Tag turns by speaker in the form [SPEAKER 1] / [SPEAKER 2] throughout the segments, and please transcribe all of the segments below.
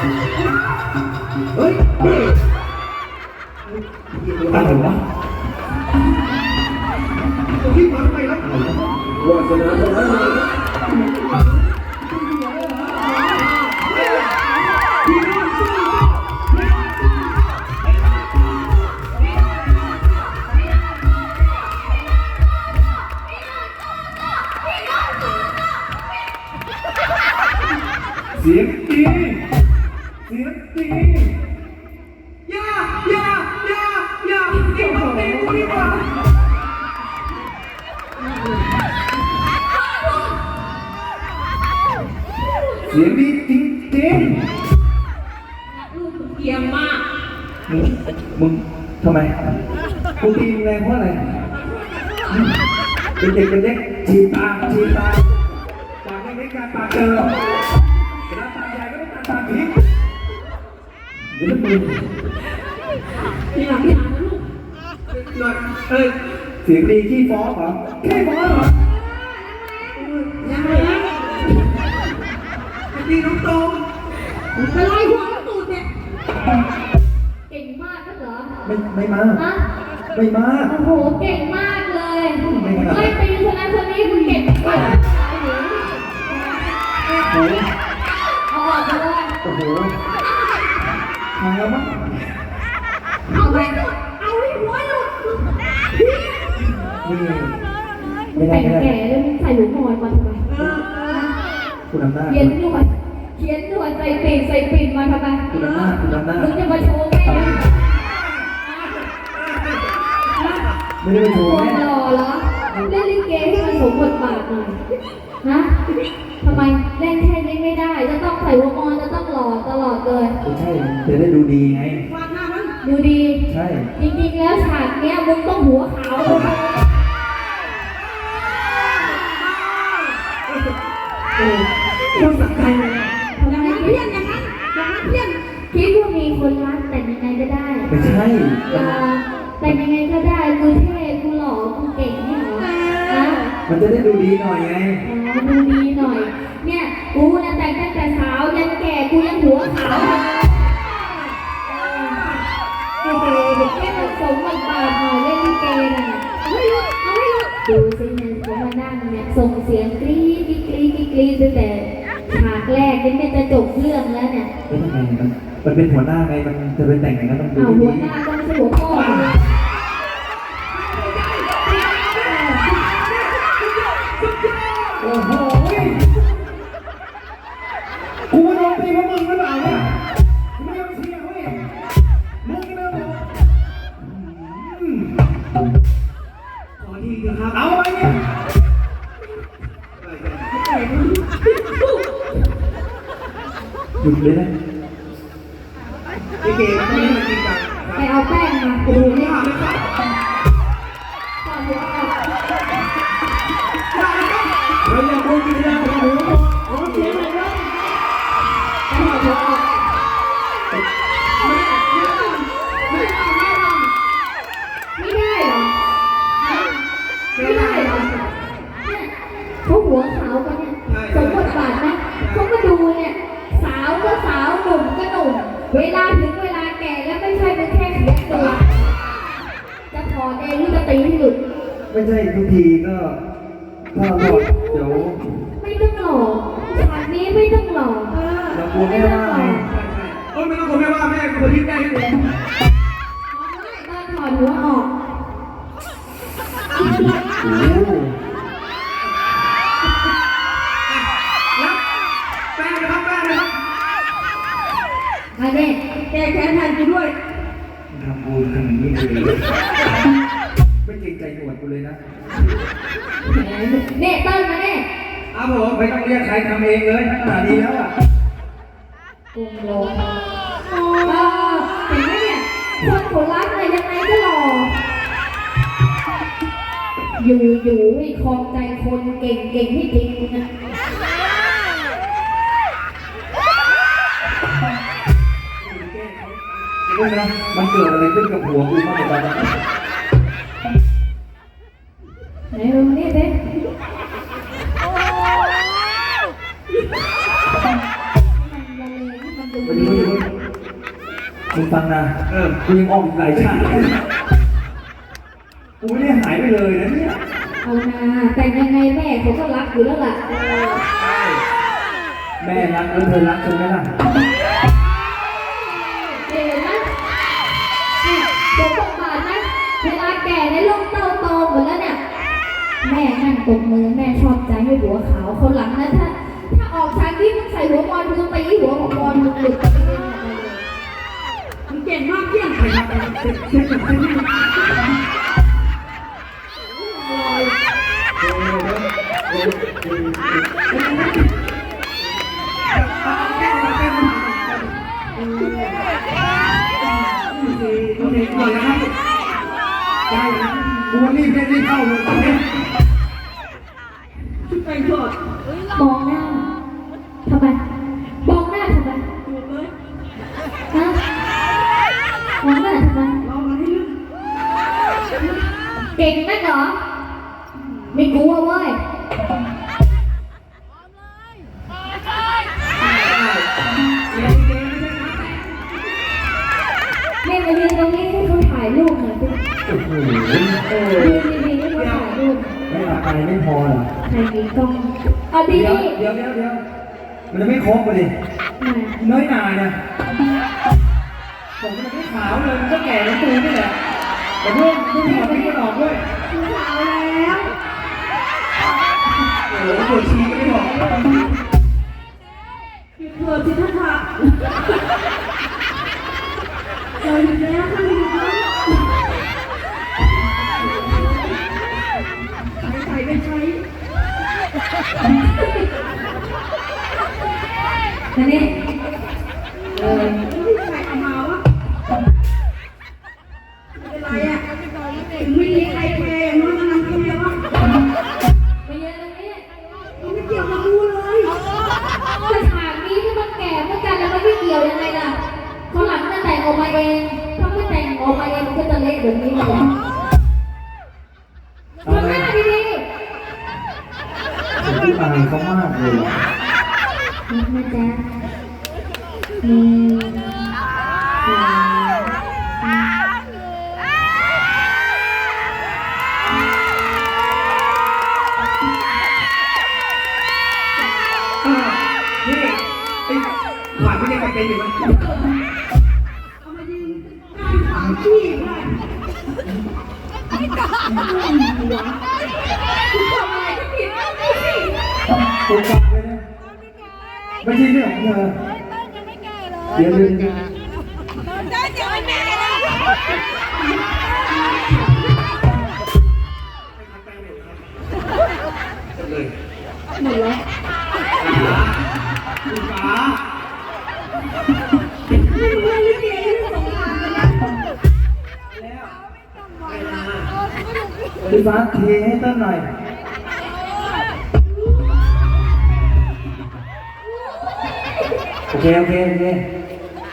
[SPEAKER 1] เฮ้ยอะไรวะพี่มาทำไมล่ะวาสนาเท่านั้นเลยเสียงดี เสียงดีอย่าอย่าอย่าอย่าอย่ามาตีกูดีกว่าเสียงดีจริงจริง
[SPEAKER 2] ลูกเยี่ยมมาก
[SPEAKER 1] มึงมึงทำไมกูตีแรงเพราะอะไรเป็นเด็กเป็นเล็กฉีตาฉีตาปากเล็กๆการปากเจอ ดี๋ยวมึง
[SPEAKER 2] ทีหลังทีหลังนะลูก
[SPEAKER 1] หน่อยเอ้ยเสียงดีขี้ฟ้องเหรอขี้ฟ้องเหรอ
[SPEAKER 2] ยังไงนะ
[SPEAKER 1] ดีน้องโต
[SPEAKER 2] เป็นไรหัวกระตูดเนี่ย เก่งมากก็เหรอ
[SPEAKER 1] ไม่ไม่มา
[SPEAKER 2] ฮะ
[SPEAKER 1] ไม่มา
[SPEAKER 2] โอ้โห เก่งมากเลย
[SPEAKER 1] ไม่ขนาดนั้น
[SPEAKER 2] เฮ้ยตีคนชนคนนี้คุณเก่งมากโอ้โห
[SPEAKER 1] โอ้โห
[SPEAKER 2] เอาไปเอา
[SPEAKER 1] ยแล้วมั้ง
[SPEAKER 2] เอาไปเอาไปหัวหลุด
[SPEAKER 1] นี่ไม่ได้
[SPEAKER 2] แต่
[SPEAKER 1] ไม่ได้
[SPEAKER 2] แก่แล้วมึงใส่หลูมอนมาทำไม
[SPEAKER 1] คุณอำนาจ
[SPEAKER 2] เขียนหนวดเขียนหนวดใส่ปีกใส่ปีกมาทำไม
[SPEAKER 1] คุณอำนาจคุณอำนาจ
[SPEAKER 2] มึงจะมาโชว์แม่
[SPEAKER 1] ไม่ได้ไปโชว์แม่
[SPEAKER 2] หล่อเหรอ เล่นลิเกให้มันสมบทบาทหน่อยฮะทำไมเล่นแค่นี้ไม่ได้ จะต้องใส่หัวมอนจะต้องหล่อตลอดเลย
[SPEAKER 1] ไม่ใช่จะได้ดูดีไง
[SPEAKER 2] ดูดี
[SPEAKER 1] ใช่
[SPEAKER 2] จริงๆแล้วฉากเนี้ยมึงต้องหัวขาวเลย
[SPEAKER 1] เออคุณสังใจเลย
[SPEAKER 2] อย่างนั้นเพี้ยนอย่างนั้นอย่างนั้นเพี้ยนคิดว่ามีคนรักแต่งยังไงก็ได้
[SPEAKER 1] ไม่ใช่
[SPEAKER 2] อย่าแต่งยังไงก็ได้กูเท่กูหล่อกูเก่งเนี่ยเหรอฮะ
[SPEAKER 1] มันจะได้ดูดีหน่อยไง
[SPEAKER 2] อ๋อดูดีหน่อย เนี่ยกูนะแต่งตั้งแต่สาวยันแก่กูยังหัวขาวเลยเออให้มันสมบทบาทหน่อยเล่นลิเกน่ะเอาให้หยุดเอาให้หยุดดูสิเนี่ยเขามานั่งเนี่ยส่งเสียงกรี๊ดกรี๊ดกรี๊ดกรี๊ดตั้งแต่ฉากแรกยังไม่จะจบเรื่องแล้วเนี่ย
[SPEAKER 1] ไม่ทำไมมันมันเป็นหัวหน้าไง มันจะไปแต่งไงก็ต้องดู
[SPEAKER 2] เอาหัว
[SPEAKER 1] ดี
[SPEAKER 2] หน้าต้องใช่หัวพ่อ
[SPEAKER 1] ขอทีนึงครับเอาไปเนี่ยหยุดเลยนะ เว
[SPEAKER 2] ลาถึงเวลาแก่แล้วไม่ใช่เป็นแค่เสียตัวจะถอดเองหรือจะตีให้หลุด
[SPEAKER 1] ไม่ใช่ทุกทีก็ถ้าหลอดเดี๋ยว
[SPEAKER 2] ไม่ต้องหล่อฉากนี้ไม่ต้องหล่อ
[SPEAKER 1] เรากลัวแม่ว่าไงโอ้ยไม่ต้องกลัวแม่ว่าแม่คนที่แม่ให้เลย
[SPEAKER 2] ตอนถอดหัวออก
[SPEAKER 1] ใครทำเองเลยขนาดนี้แล้วอะ
[SPEAKER 2] กุ้งลงเออเห็นไหมเนี่ยคนเขารักอะไรยังไงก็หล่ออยู่อยู่ให้คลองใจคนเก่งเก่งให้จริงนะ
[SPEAKER 1] เดี๋ยวนะมันเกิดอะไรขึ้นกับหัวกูบ้างตอนนี้
[SPEAKER 2] ไหนลองนี่เด้มันละเลงให้มันดู
[SPEAKER 1] มึงฟังนะ
[SPEAKER 3] เออ
[SPEAKER 1] กูยังออกอีกหลายชาติกูไม่ได้หายไปเลยนะเนี่ย
[SPEAKER 2] เอานาแต่งยังไงแม่เขาก็รักอยู่แล้วล่ะ
[SPEAKER 3] ใช่
[SPEAKER 1] แม่รักแล้วเธอรักฉันไหมล่ะ
[SPEAKER 2] เห็นไหมเนี่ยเดี๋ยวบอกบาทนะเวลาแก่ในลูกเต้าโตหมดแล้วเนี่ยแม่นั่งตบมือแม่ชอบใจให้หัวขาวคนหลังนะถ้าถ้าออกฉากที่มึงใส่หัวบอลมึงตีหัวของบอลมึงหลุด ก่งมากเพี้ยง
[SPEAKER 3] ไปครับไปครับเช็คเช็คเช็คเช็คโอเคก่อนนะครับได้นะกูรีบเล่นรีบเข้าเลยตอนนี้ชุดแต่งก่อน
[SPEAKER 2] มองหน้า ไม่กลัวเว้ย
[SPEAKER 3] เรียนเกมไม่ใช่นะ
[SPEAKER 2] แม่มายืนตรงนี้ให้เขาถ่ายรูปหน่อยสิ
[SPEAKER 1] โอ้โหเออ
[SPEAKER 2] ยืนดีๆให้เขาถ่ายรูป
[SPEAKER 1] ไม่หลับไปไม่พอเหรอ
[SPEAKER 2] ใครมีกล้องเอาดี
[SPEAKER 1] เดี๋ยว
[SPEAKER 2] ๆ
[SPEAKER 1] เดี๋ยวเดี๋ยวเดี๋ยวมันจะไม่ครบไปดิ
[SPEAKER 2] มา
[SPEAKER 1] น้อยหนาเนี่ยผมมันไม่ขาวเลยมันก็แก่แล้วตูนี่แหละแต่เพื่อนเพื่อนที่ไม่ได้ออกด้วย
[SPEAKER 2] ขาวแล้ว
[SPEAKER 3] โอ้โหปวดฉี่ก็ไม่บอก
[SPEAKER 2] เธอจิตตะเจออีกแล้วค่ะอีกแล้วใส่ไปใช้อันนี้เถ้าไม่แต่งออกมาเองมันก็จะเละแบบนี้เลย
[SPEAKER 1] เอา
[SPEAKER 2] ทำห
[SPEAKER 1] เล
[SPEAKER 2] น้ายดี
[SPEAKER 1] ผมที่อายเขามากเลย
[SPEAKER 2] คุณทำอะไรก็ผิดนะดูสิ
[SPEAKER 1] ตูกลับเลยนะไม่ใช่เรื่องของเธอเดี๋ยวเดี๋ยวเดี๋ยว
[SPEAKER 3] เลย
[SPEAKER 2] หมดแล้ว
[SPEAKER 3] คุณฟ้า
[SPEAKER 1] พี่ฟ้าเทให้ต้นหน่อย โอเค โอเค โอเค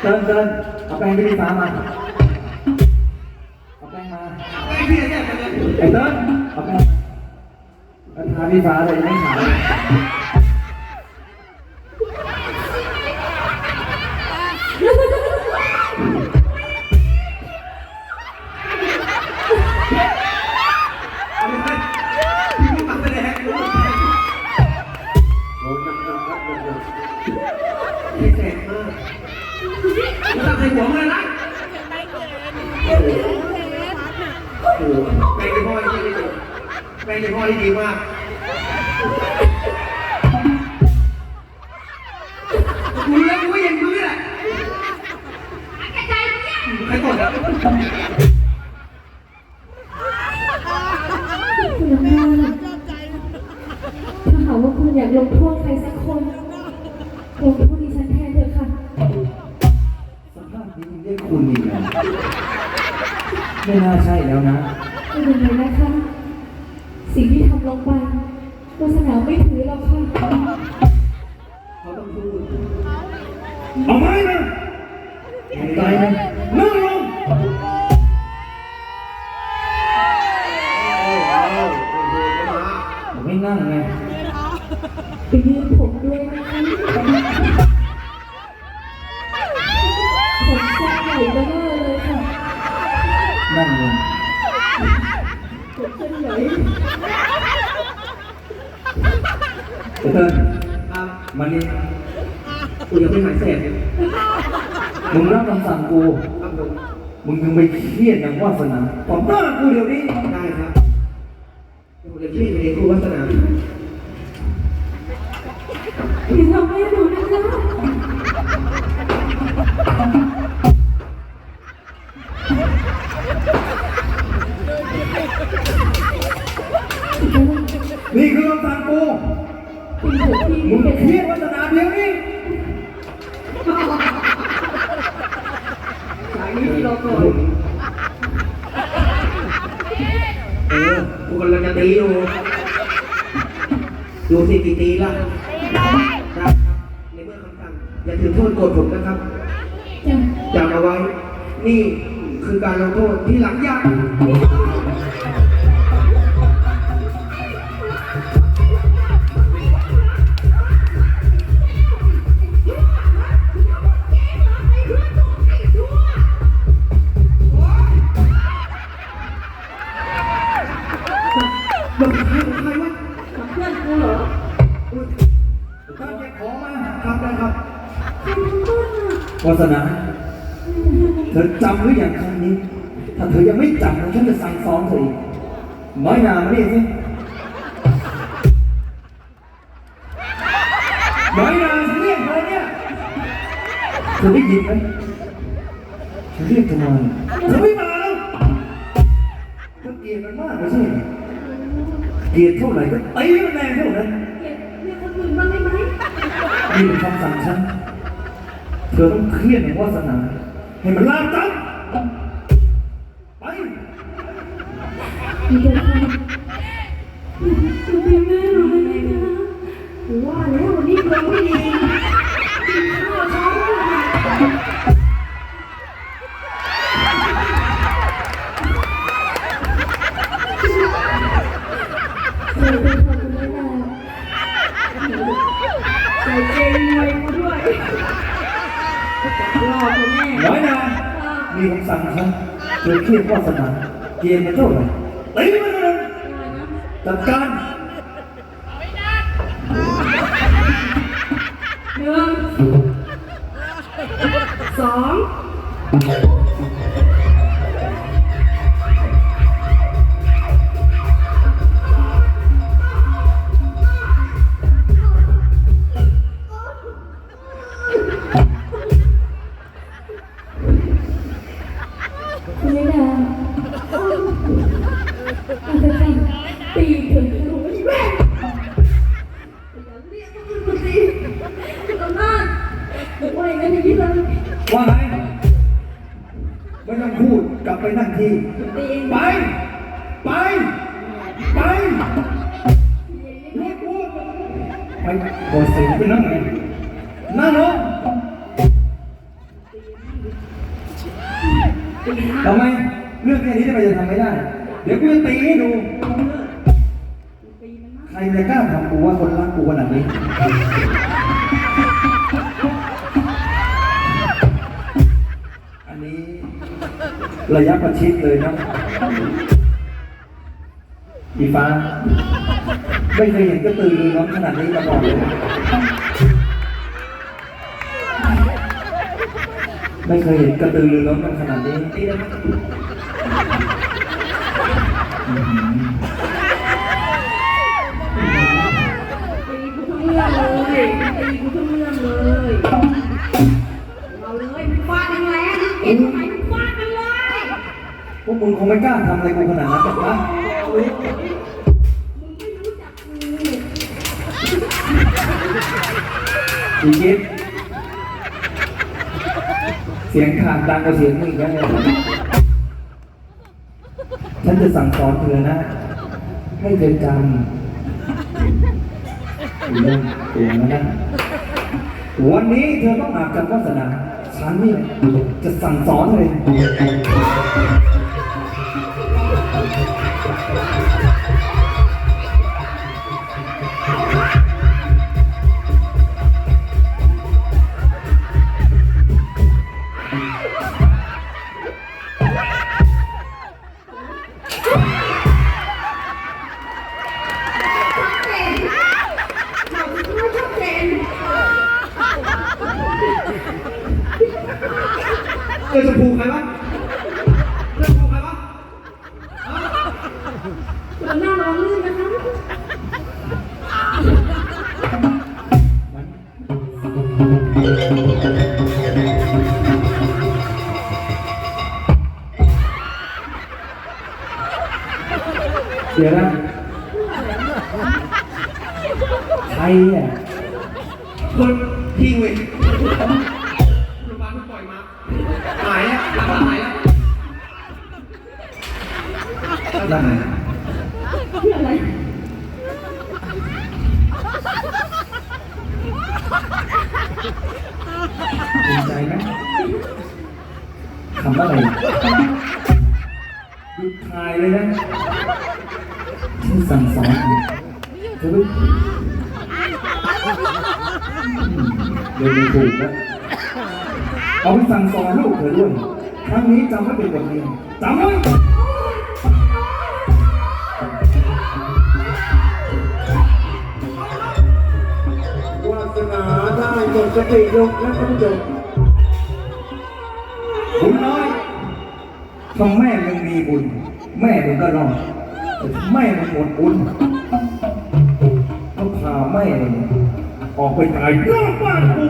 [SPEAKER 1] เติมเติมเอาแป้งพี่ฟ้ามา เอาแป้งมา
[SPEAKER 3] ไอ้เติมเอา
[SPEAKER 1] แป้งมาทาพี่ฟ้าเลยไม่ขาว
[SPEAKER 3] แปลงในพ่อที่ดีมากกูแล้วกูก็ยังรู้นี่แหละใครกดอะ
[SPEAKER 2] คุณอำนาจถ้าหากว่าคุณอยากลงโทษใครสักคนลงโทษดิฉันแทนเถอะค่ะ
[SPEAKER 1] สภาพนี้เรียกคุณอีกเหรอไม่น่าใช่แล้วนะ
[SPEAKER 2] ไม่เป็นไรนะคะ ไปยืมผมด้วยนะ
[SPEAKER 3] ผมเส้นให
[SPEAKER 1] ญ่ก็ได้เลยค่ะนั่งลงผมเส้น
[SPEAKER 2] ใหญ่
[SPEAKER 1] เติ้ลมันนี่
[SPEAKER 3] กูยังไม่หายเสร็จ
[SPEAKER 1] มึงรับคำสั่งกู
[SPEAKER 3] มึ
[SPEAKER 1] งยังไปเครียดอย่างวาสนาผมต้องกูเดี๋ยวนี้
[SPEAKER 3] ได้ครับเดี๋ยวเครี
[SPEAKER 4] ยดใน
[SPEAKER 1] เองกูวาสนา อย่า
[SPEAKER 3] ทำแม่หนูนะคะ อย่าถือโทษโกรธผมนะครับ
[SPEAKER 4] จ้ะ
[SPEAKER 3] จำเอาไว้ นี่คือการลงโทษที่หลังยาก วา
[SPEAKER 1] สนาเธอจำหรือยังครั้งนี้ ถ้าเธอยังไม่จำนะฉันจะสั่งสอนเธออีกน้อยหนามาดิสิน้อยหนาฉันเรียกเธอเนี่ยเธอได้ยินไหมฉันเรียกเธอมาเธอไม่มาแล้วเธอเกลียดมันมากไม่ใช่เหรอเกลียดเท่าไหร่ก็ตีมันแรงเท่านั้น
[SPEAKER 4] เรียกเรียกคนอื่นบ้างได้ไหม
[SPEAKER 1] นี่เป็นคำสั่งฉัน เธอต้องเครียดอย่างวาสนาให้มันลามจับไป
[SPEAKER 4] ดีจังเลยคุณเป็นแม่หนูเลยนะว่าแล้ววันนี้ดวงไม่ดี มีคำ
[SPEAKER 1] สั่งฉันเธอเครียดวาสนาเกลียดมันเท่าไหร่ตีมันเลยจัดการ
[SPEAKER 4] หนึ่งสอง เดี๋
[SPEAKER 1] ยวกูจะตีให้ดู ใครจะกล้าทำกูว่าคนรักกูขนาดนี้ อันนี้ระยะประชิดเลยนะอีฟ้า ไม่เคยเห็นกระตือรือร้นขนาดนี้มาก่อนเลย ไม่เคยเห็นกระตือรือร้นกันขนาดนี้ พวกมึงคงไม่กล้าทำอะไรกูขนาดนั้นหรอกนะ
[SPEAKER 4] มึงไม่รู้จักกู
[SPEAKER 1] อีกิฟเสียงขาดดังกว่าเสียงมึงอีกแล้วเนี่ย ฉันจะสั่งสอนเธอนะ ให้เป็นจำอยู่เรื่องตัวนะนะวันนี้เธอต้องอาบจำวาสนาฉันนี่จะสั่งสอนเลย
[SPEAKER 3] สื้อชมพูใครวะเสื้อชมพูใครวะฮะ
[SPEAKER 2] ส่วนหน้าน้องลื่นนะคะ
[SPEAKER 1] เดี๋ยวนะใครอะ
[SPEAKER 3] คนทิ้งเว้ ด้า
[SPEAKER 1] นั่นไงใจไหมทำอะไรดถ่ายเลยนะฉันสั่งสอนเธอรู้เดี๋ยวม่ถูกแล้วเอาไปสั่งสอนลูกเธอด้วย ครั้งนี้จำไว้เป็นบทเรียนจำไว้
[SPEAKER 5] วาสนาได้หมดสติลงและท่านผู้ชม
[SPEAKER 1] บุญน้อยถ้าแม่มึงมีบุญ แม่มึงก็รอดแต่ถ้าแม่มึงหมดบุญก็พาแม่มึงออกไปตายนอกบ้านกู